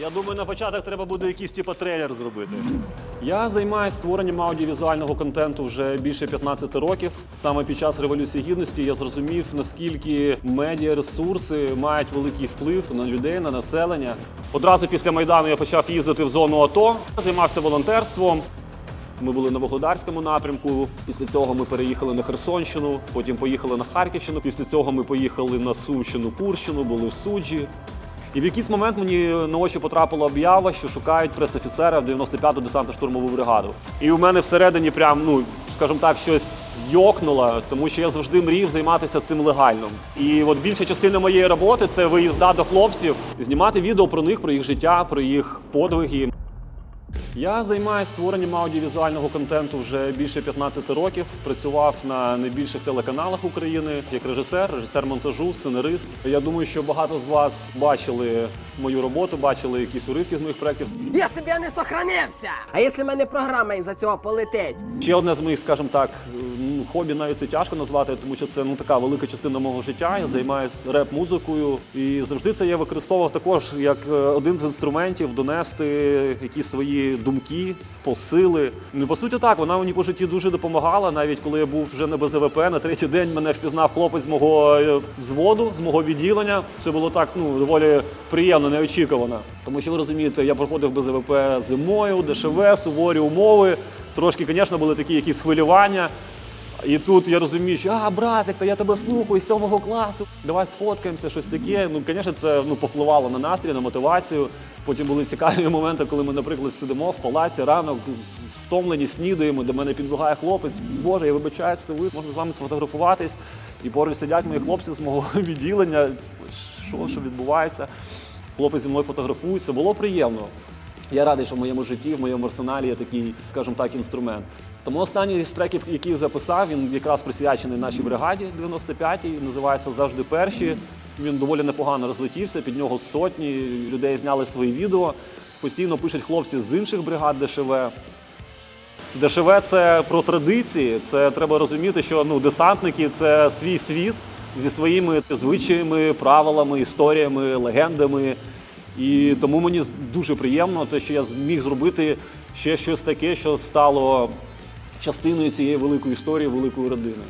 Я думаю, на початок треба буде якийсь типу трейлер зробити. Я займаюся створенням аудіовізуального контенту вже більше 15 років. Саме під час революції гідності я зрозумів, наскільки медіаресурси мають великий вплив на людей, на населення. Одразу після майдану я почав їздити в зону АТО, займався волонтерством. Ми були на Вогледарському напрямку. Після цього ми переїхали на Херсонщину, потім поїхали на Харківщину. Після цього ми поїхали на Сумщину, Курщину, були в суджі. І в якийсь момент мені на очі потрапила об'ява, що шукають прес-офіцера в 95-ту десантно-штурмову бригаду. І у мене всередині прям, ну скажімо так, щось йокнуло, тому що я завжди мрів займатися цим легально. І от більша частина моєї роботи це виїзда до хлопців, знімати відео про них, про їх життя, про їх подвиги. Я займаюся створенням аудіовізуального контенту вже більше 15 років. Працював на найбільших телеканалах України як режисер, режисер монтажу, сценарист. Я думаю, що багато з вас бачили мою роботу, бачили якісь уривки з моїх проєктів. Я собі не сохранився. А якщо в мене програма із-за цього полетить? Ще одне з моїх, скажімо так, хобі навіть це тяжко назвати, тому що це ну така велика частина мого життя. Я займаюся реп-музикою, і завжди це я використовував також як е, один з інструментів донести якісь свої думки, посили. Ну по суті, так вона мені по житті дуже допомагала. Навіть коли я був вже на БЗВП, на третій день мене впізнав хлопець з мого е, взводу, з мого відділення. Це було так, ну доволі приємно, неочікувано. Тому що ви розумієте, я проходив БЗВП зимою, ДШВ, суворі умови. Трошки, звісно, були такі якісь хвилювання. І тут я розумію, що а, братик, та я тебе слухаю з сьомого класу, давай сфоткаємося, щось таке. Ну, звісно, це ну, повпливало на настрій, на мотивацію. Потім були цікаві моменти, коли ми, наприклад, сидимо в палаці ранок, втомлені, снідаємо, до мене підбігає хлопець. Боже, я вибачаюсь, це ви, можна з вами сфотографуватись. І поруч сидять мої хлопці з мого відділення. Що, що відбувається? Хлопець зі мною фотографується. Було приємно. Я радий, що в моєму житті, в моєму арсеналі є такий, скажімо так, інструмент. Тому останній з треків, який я записав, він якраз присвячений нашій бригаді 95-й, називається Завжди перші. Він доволі непогано розлетівся, під нього сотні людей зняли свої відео. Постійно пишуть хлопці з інших бригад ДШВ. ДШВ це про традиції. Це треба розуміти, що ну, десантники це свій світ зі своїми звичаями, правилами, історіями, легендами. І тому мені дуже приємно, те, що я зміг зробити ще щось таке, що стало частиною цієї великої історії, великої родини.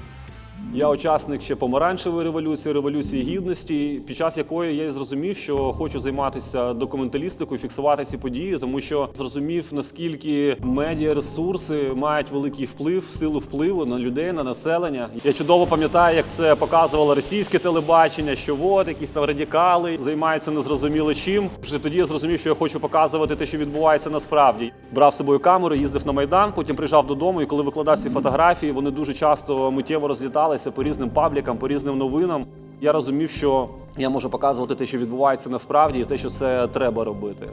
Я учасник ще помаранчевої революції, революції гідності, під час якої я і зрозумів, що хочу займатися документалістикою, фіксувати ці події, тому що зрозумів, наскільки медіаресурси мають великий вплив, силу впливу на людей, на населення. Я чудово пам'ятаю, як це показувало російське телебачення, що от якісь там радикали займаються незрозуміло чим. Вже тоді я зрозумів, що я хочу показувати те, що відбувається насправді. Брав з собою камеру, їздив на майдан, потім приїжджав додому. І коли викладав ці фотографії, вони дуже часто миттєво розліталися по різним паблікам, по різним новинам. Я розумів, що я можу показувати те, що відбувається насправді, і те, що це треба робити.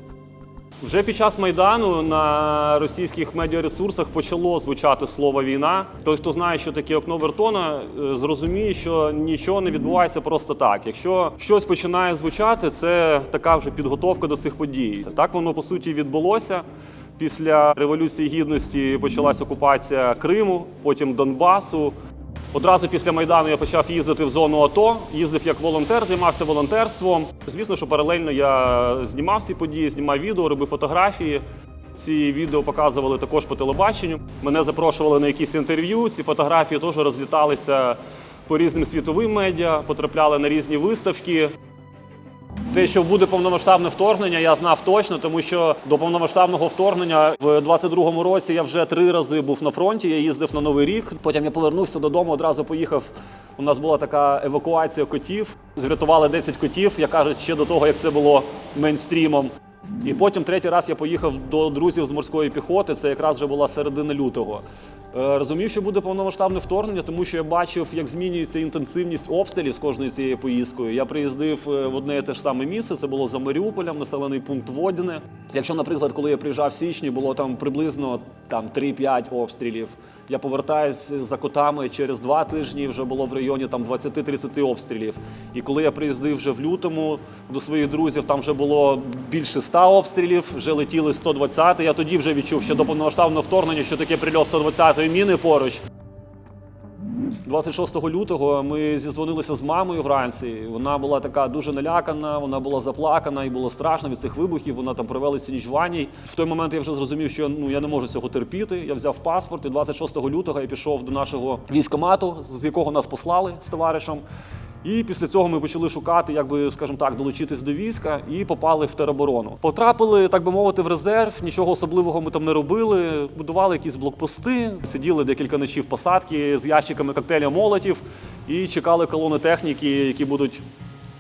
Вже під час майдану на російських медіаресурсах почало звучати слово війна. Той, хто знає, що таке окно Вертона, е, зрозуміє, що нічого не відбувається просто так. Якщо щось починає звучати, це така вже підготовка до цих подій. Так воно по суті відбулося. Після революції гідності почалась окупація Криму, потім Донбасу. Одразу після майдану я почав їздити в зону АТО, їздив як волонтер, займався волонтерством. Звісно, що паралельно я знімав ці події, знімав відео, робив фотографії. Ці відео показували також по телебаченню. Мене запрошували на якісь інтерв'ю. Ці фотографії теж розліталися по різним світовим медіа, потрапляли на різні виставки. Те, що буде повномасштабне вторгнення, я знав точно, тому що до повномасштабного вторгнення в 22-му році я вже три рази був на фронті. Я їздив на новий рік. Потім я повернувся додому, одразу поїхав. У нас була така евакуація котів. Зрятували 10 котів, як кажуть, ще до того, як це було мейнстрімом. І потім третій раз я поїхав до друзів з морської піхоти. Це якраз вже була середина лютого. Е, Розумів, що буде повномасштабне вторгнення, тому що я бачив, як змінюється інтенсивність обстрілів з кожною цією поїздкою. Я приїздив е, в одне і те ж саме місце. Це було за Маріуполем, населений пункт Водяне. Якщо, наприклад, коли я приїжджав в січні, було там приблизно там 3-5 обстрілів. Я повертаюсь за котами через два тижні. Вже було в районі там 20-30 обстрілів. І коли я приїздив вже в лютому до своїх друзів, там вже було більше 100 обстрілів, вже летіли 120. Я тоді вже відчув, що до повномасштабного вторгнення, що таке прильот 120-ї міни поруч. 26 лютого ми зізвонилися з мамою вранці. Вона була така дуже налякана, вона була заплакана і було страшно від цих вибухів. Вона там провела цю ніч в ванні. В той момент я вже зрозумів, що ну я не можу цього терпіти. Я взяв паспорт і 26 лютого я пішов до нашого військомату, з якого нас послали з товаришем. І після цього ми почали шукати, як би, скажімо так, долучитись до війська і попали в тероборону. Потрапили, так би мовити, в резерв. Нічого особливого ми там не робили. Будували якісь блокпости, сиділи декілька ночів посадки з ящиками коктейля молотів і чекали колони техніки, які будуть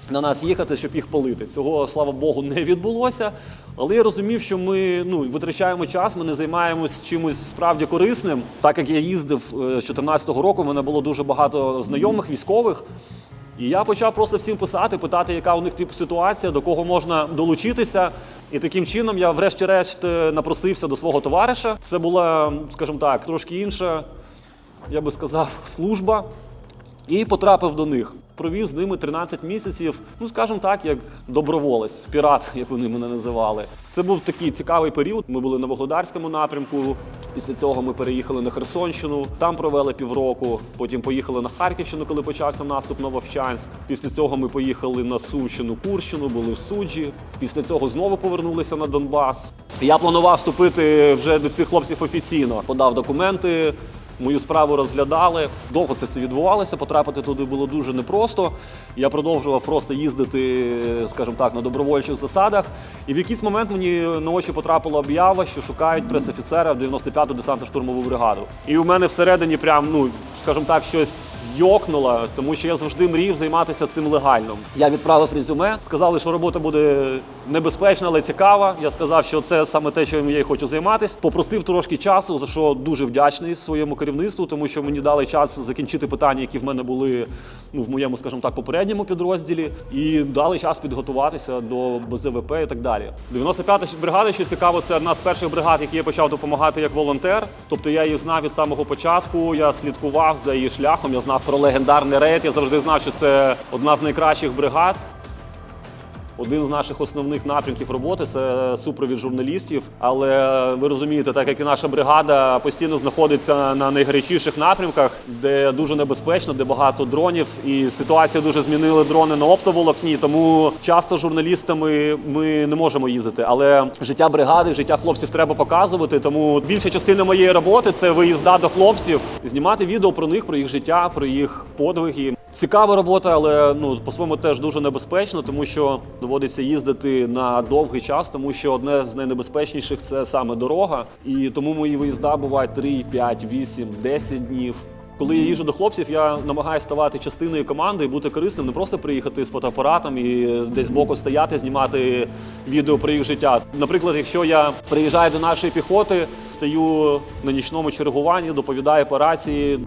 на нас їхати, щоб їх палити. Цього, слава Богу, не відбулося. Але я розумів, що ми ну, витрачаємо час, ми не займаємось чимось справді корисним. Так як я їздив е, з 2014 року, в мене було дуже багато знайомих військових. І я почав просто всім писати, питати, яка у них типу ситуація, до кого можна долучитися. І таким чином я, врешті-решт, е, напросився до свого товариша. Це була, скажімо так, трошки інша, я би сказав, служба. І потрапив до них. Провів з ними 13 місяців, ну скажімо так, як доброволець, пірат, як вони мене називали. Це був такий цікавий період. Ми були на Вогледарському напрямку. Після цього ми переїхали на Херсонщину, там провели півроку. Потім поїхали на Харківщину, коли почався наступ на Вовчанськ. Після цього ми поїхали на Сумщину, Курщину, були в суджі. Після цього знову повернулися на Донбас. Я планував вступити вже до цих хлопців офіційно. Подав документи. Мою справу розглядали. Довго це все відбувалося. Потрапити туди було дуже непросто. Я продовжував просто їздити, скажімо так, на добровольчих засадах. І в якийсь момент мені на очі потрапила об'ява, що шукають прес-офіцера в 95-ту десантно-штурмову бригаду. І у мене всередині прям, ну скажімо так, щось йокнуло, тому що я завжди мрів займатися цим легально. Я відправив резюме, сказали, що робота буде небезпечна, але цікава. Я сказав, що це саме те, чим я хочу займатися. Попросив трошки часу, за що дуже вдячний своєму керівництву, тому що мені дали час закінчити питання, які в мене були ну, в моєму, скажімо так, попередньому підрозділі, і дали час підготуватися до БЗВП і так далі. 95-та бригада, що цікаво, це одна з перших бригад, які я почав допомагати як волонтер. Тобто я її знав від самого початку. Я слідкував за її шляхом. Я знав про легендарний рейд. Я завжди знав, що це одна з найкращих бригад. Один з наших основних напрямків роботи це супровід журналістів. Але ви розумієте, так як і наша бригада постійно знаходиться на найгарячіших напрямках, де дуже небезпечно, де багато дронів, і ситуацію дуже змінили дрони на оптоволокні. Тому часто журналістами ми не можемо їздити. Але життя бригади, життя хлопців треба показувати. Тому більша частина моєї роботи це виїзда до хлопців, знімати відео про них, про їх життя, про їх подвиги. Цікава робота, але ну по-своєму теж дуже небезпечно, тому що доводиться їздити на довгий час, тому що одне з найнебезпечніших це саме дорога. І тому мої виїзда бувають 3, 5, 8, 10 днів. Коли я їжджу до хлопців, я намагаюся ставати частиною команди і бути корисним, не просто приїхати з фотоапаратом і десь боку стояти, знімати відео про їх життя. Наприклад, якщо я приїжджаю до нашої піхоти, стою на нічному чергуванні, доповідаю по рації,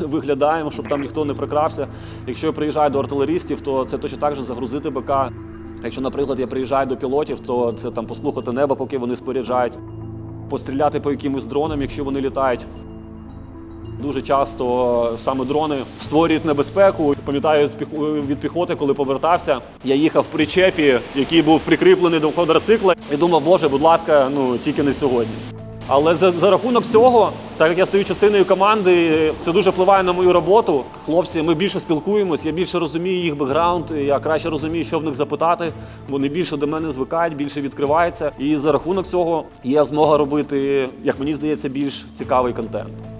виглядаємо, щоб там ніхто не прикрався. Якщо я приїжджаю до артилерістів, то це точно так же загрузити БК. Якщо, наприклад, я приїжджаю до пілотів, то це там послухати небо, поки вони споряджають, постріляти по якимось дронам, якщо вони літають. Дуже часто саме дрони створюють небезпеку. Пам'ятаю від піхоти, коли повертався, я їхав в причепі, який був прикріплений до квадроцикла, і думав, боже, будь ласка, ну тільки не сьогодні. Але за, за рахунок цього, так як я стою частиною команди, це дуже впливає на мою роботу. Хлопці, ми більше спілкуємось, я більше розумію їх бекграунд, я краще розумію, що в них запитати. Вони більше до мене звикають, більше відкриваються. І за рахунок цього є змога робити, як мені здається, більш цікавий контент.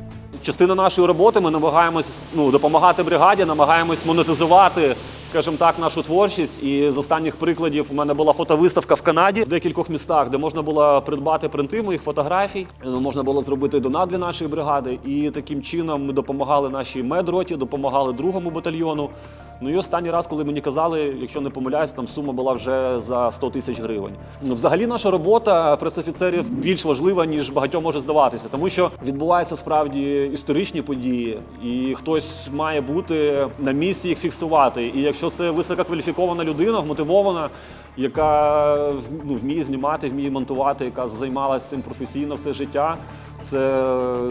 Частина нашої роботи ми намагаємось ну, допомагати бригаді, намагаємось монетизувати, скажімо так, нашу творчість. І з останніх прикладів у мене була фотовиставка в Канаді в декількох містах, де можна було придбати принти моїх фотографій. Е, Можна було зробити донат для нашої бригади. І таким чином ми допомагали нашій медроті, допомагали другому батальйону. Ну і останній раз, коли мені казали, якщо не помиляюсь, там сума була вже за 100 тисяч гривень. Ну, взагалі, наша робота пресофіцерів більш важлива, ніж багатьом може здаватися, тому що відбуваються справді історичні події, і хтось має бути на місці їх фіксувати. І якщо це висококваліфікована людина, вмотивована, яка ну, вміє знімати, вміє монтувати, яка займалася цим професійно все життя. Це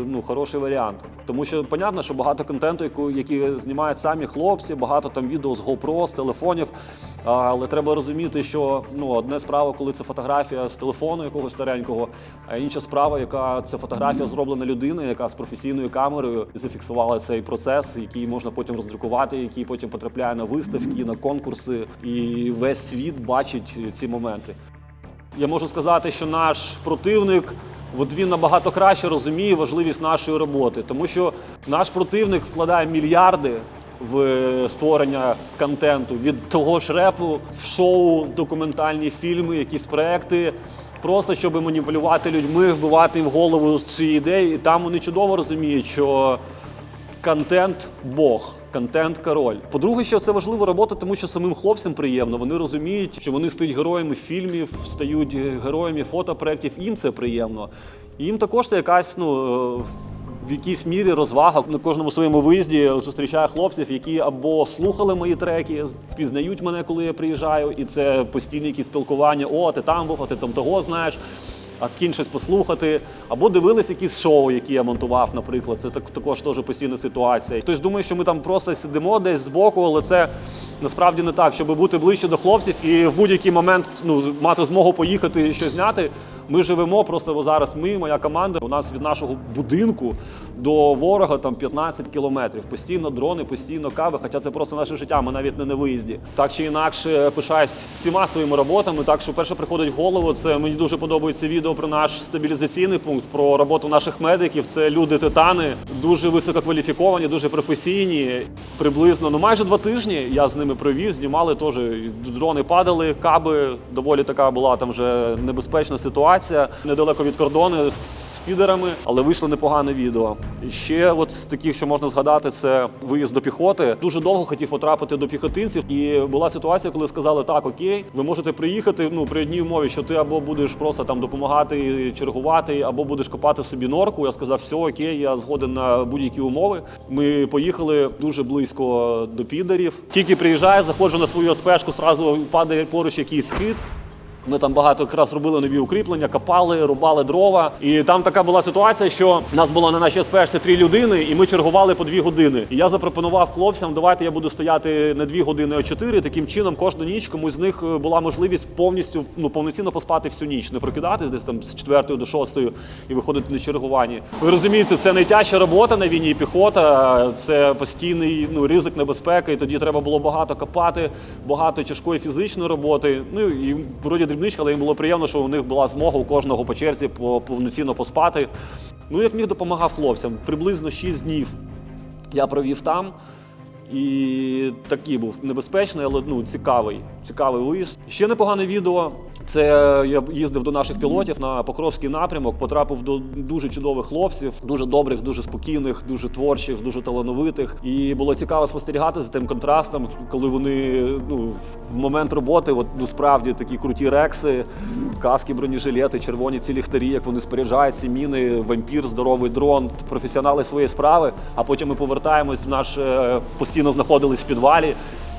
ну, хороший варіант. Тому що понятно, що багато контенту, яку- які знімають самі хлопці, багато там відео з GoPro, з телефонів. Але треба розуміти, що ну, одне справа, коли це фотографія з телефону якогось старенького, а інша справа, яка це фотографія зроблена людиною, яка з професійною камерою зафіксувала цей процес, який можна потім роздрукувати, який потім потрапляє на виставки, на конкурси, і весь світ бачить ці моменти. Я можу сказати, що наш противник. От він набагато краще розуміє важливість нашої роботи, тому що наш противник вкладає мільярди в створення контенту від того ж репу в шоу, документальні фільми, якісь проекти, просто щоб маніпулювати людьми, вбивати їм в голову ці ідеї. І там вони чудово розуміють, що контент Бог, контент король. По-друге, що це важлива робота, тому що самим хлопцям приємно. Вони розуміють, що вони стають героями фільмів, стають героями фотопроєктів. Їм це приємно. І їм також це якась ну. е, В якійсь мірі розвага на кожному своєму виїзді зустрічаю хлопців, які або слухали мої треки, впізнають мене, коли я приїжджаю, і це постійне якісь спілкування. О, ти там був, а ти там того знаєш а з ким щось послухати, або дивились якісь шоу, які я монтував, наприклад. Це так, також теж постійна ситуація. Хтось думає, що ми там просто сидимо десь збоку, але це насправді не так. Щоб бути ближче до хлопців і в будь-який момент ну, мати змогу поїхати і щось зняти. Ми живемо просто зараз. Ми, моя команда, у нас від нашого будинку до ворога там 15 кілометрів. Постійно дрони, постійно кави. Хоча це просто наше життя. Ми навіть не на виїзді. Так чи інакше пишаюсь всіма своїми роботами. Так що перше приходить в голову. Це мені дуже подобається відео про наш стабілізаційний пункт, про роботу наших медиків. Це люди титани, дуже висококваліфіковані, дуже професійні. Приблизно ну майже два тижні я з ними провів. Знімали теж дрони падали, каби. Доволі така була там вже небезпечна ситуація недалеко від кордону з підерами, але вийшло непогане відео. І ще от з таких, що можна згадати, це виїзд до піхоти. Дуже довго хотів потрапити до піхотинців, і була ситуація, коли сказали: так, окей, ви можете приїхати. Ну при одній умові, що ти або будеш просто там допомагати чергувати, або будеш копати собі норку. Я сказав, все окей, я згоден на будь-які умови. Ми поїхали дуже близько до підерів. Тільки приїжджаю, заходжу на свою спешку, зразу падає поруч якийсь скид. Ми там багато якраз робили нові укріплення, копали, рубали дрова. І там така була ситуація, що нас було на нашій спешці три людини, і ми чергували по дві години. І я запропонував хлопцям, давайте я буду стояти не дві години, а чотири. Таким чином, кожну ніч комусь з них е, була можливість повністю ну повноцінно поспати всю ніч, не прокидатись десь там з четвертої до шостої і виходити на чергування. Ви розумієте, це найтяжча робота на війні. Піхота, це постійний ну ризик небезпеки. І тоді треба було багато копати, багато тяжкої фізичної роботи. Ну і вроді дрібничка, але їм було приємно, що у них була змога у кожного по черзі повноцінно поспати. Ну як міг допомагав хлопцям. Приблизно 6 днів я провів там. І такий був небезпечний, але ну цікавий. Цікавий виїзд. Ще непогане відео. Це я їздив до наших пілотів на Покровський напрямок, потрапив до дуже чудових хлопців, дуже добрих, дуже спокійних, дуже творчих, дуже талановитих. І було цікаво спостерігати за тим контрастом, коли вони ну, в момент роботи, от ну, такі круті рекси, каски, бронежилети, червоні ці ліхтарі, як вони споряджають ці міни, вампір, здоровий дрон, професіонали своєї справи. А потім ми повертаємось в наш е, постійно знаходились в підвалі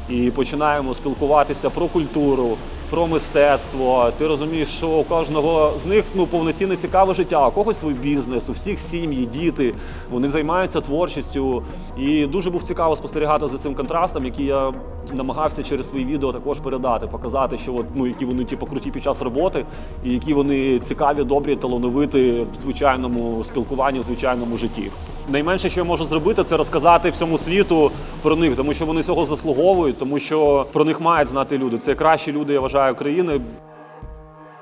і починаємо спілкуватися про культуру, про мистецтво. Ти розумієш, що у кожного з них ну повноцінне цікаве життя, у когось свій бізнес, у всіх сім'ї, діти. Вони займаються творчістю. І дуже був цікаво спостерігати за цим контрастом, який я намагався через свої відео також передати, показати, що от, ну які вони типу, круті під час роботи, і які вони цікаві, добрі, талановиті в звичайному спілкуванні, в звичайному житті. Найменше, що я можу зробити, це розказати всьому світу про них, тому що вони цього заслуговують, тому що про них мають знати люди. Це кращі люди, я вважаю, країни.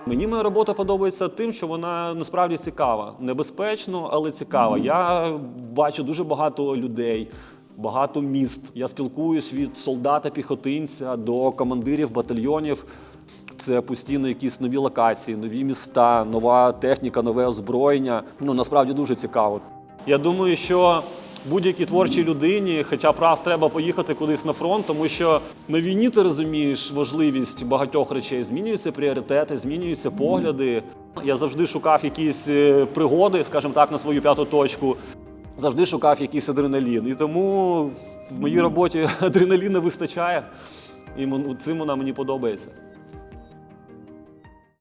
Мені моя робота подобається тим, що вона насправді цікава, небезпечно, але цікава. Я бачу дуже багато людей. Багато міст. Я спілкуюсь від солдата-піхотинця до командирів батальйонів. Це постійно якісь нові локації, нові міста, нова техніка, нове озброєння. Ну насправді дуже цікаво. Я думаю, що будь-якій творчій людині, хоча б раз треба поїхати кудись на фронт, тому що на війні ти розумієш важливість багатьох речей. Змінюються пріоритети, змінюються погляди. Я завжди шукав якісь е, пригоди, скажімо так, на свою п'яту точку. Завжди шукав якийсь адреналін. І тому в моїй роботі адреналіну вистачає, і цим вона мені подобається.